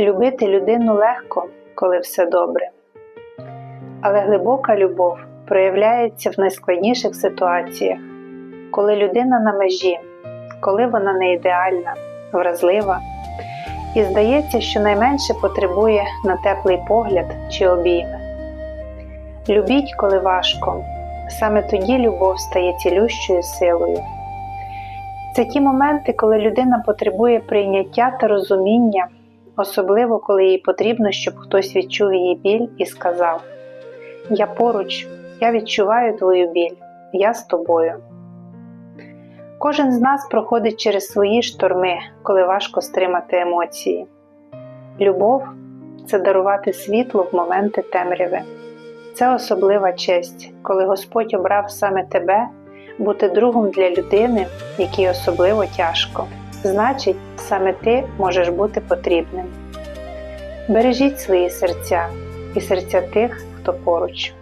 Любити людину легко, коли все добре. Але глибока любов проявляється в найскладніших ситуаціях, коли людина на межі, коли вона не ідеальна, вразлива, і здається, що найменше потребує на теплий погляд чи обійми. Любіть, коли важко, саме тоді любов стає цілющою силою. Це ті моменти, коли людина потребує прийняття та розуміння, особливо коли їй потрібно, щоб хтось відчув її біль і сказав: Я поруч, я відчуваю твою біль, я з тобою. Кожен з нас проходить через свої шторми, коли важко стримати емоції. Любов це дарувати світло в моменти темряви. Це особлива честь, коли Господь обрав саме тебе бути другом для людини, якій особливо тяжко. Значить, саме ти можеш бути потрібним. Бережіть свої серця і серця тих, хто поруч.